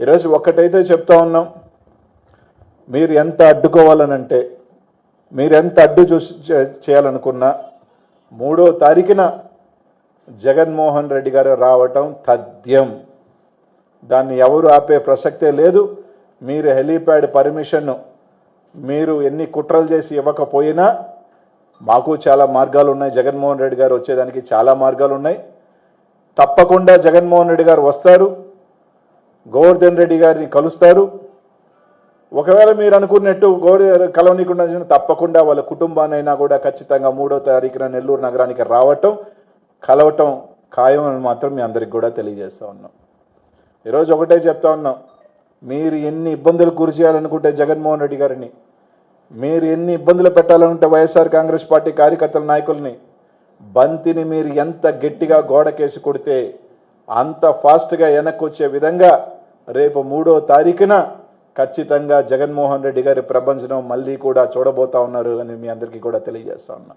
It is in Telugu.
ఈరోజు ఒక్కటైతే చెప్తా ఉన్నాం మీరు ఎంత అడ్డుకోవాలనంటే మీరెంత అడ్డు చూసి చేయాలనుకున్నా మూడో తారీఖున జగన్మోహన్ రెడ్డి గారు రావటం తథ్యం. దాన్ని ఎవరు ఆపే ప్రసక్తే లేదు. మీరు హెలీప్యాడ్ పర్మిషన్ మీరు ఎన్ని కుట్రలు చేసి ఇవ్వకపోయినా మాకు చాలా మార్గాలు ఉన్నాయి. జగన్మోహన్ రెడ్డి గారు వచ్చేదానికి చాలా మార్గాలు ఉన్నాయి. తప్పకుండా జగన్మోహన్ రెడ్డి గారు వస్తారు. గోవర్ధన్ రెడ్డి గారిని కలుస్తారు. ఒకవేళ మీరు అనుకున్నట్టు గోడి కలవనీకుండా తప్పకుండా వాళ్ళ కుటుంబానైనా కూడా ఖచ్చితంగా మూడో తారీఖున నెల్లూరు నగరానికి రావటం కలవటం ఖాయం అని మాత్రం మీ అందరికి కూడా తెలియజేస్తా ఉన్నాం. ఈరోజు ఒకటే చెప్తా ఉన్నాం. మీరు ఎన్ని ఇబ్బందులు గురి చేయాలనుకుంటే జగన్మోహన్ రెడ్డి గారిని మీరు ఎన్ని ఇబ్బందులు పెట్టాలనుకుంటే వైఎస్ఆర్ కాంగ్రెస్ పార్టీ కార్యకర్తల నాయకుల్ని బంతిని మీరు ఎంత గట్టిగా గోడకేసి కొడితే అంత ఫాస్ట్గా వెనక్కి వచ్చే విధంగా రేపు మూడో తారీఖున ఖచ్చితంగా జగన్మోహన్ రెడ్డి గారి ప్రపంచం మళ్ళీ కూడా చూడబోతా ఉన్నారు అని మీ అందరికీ కూడా తెలియజేస్తా ఉన్నా.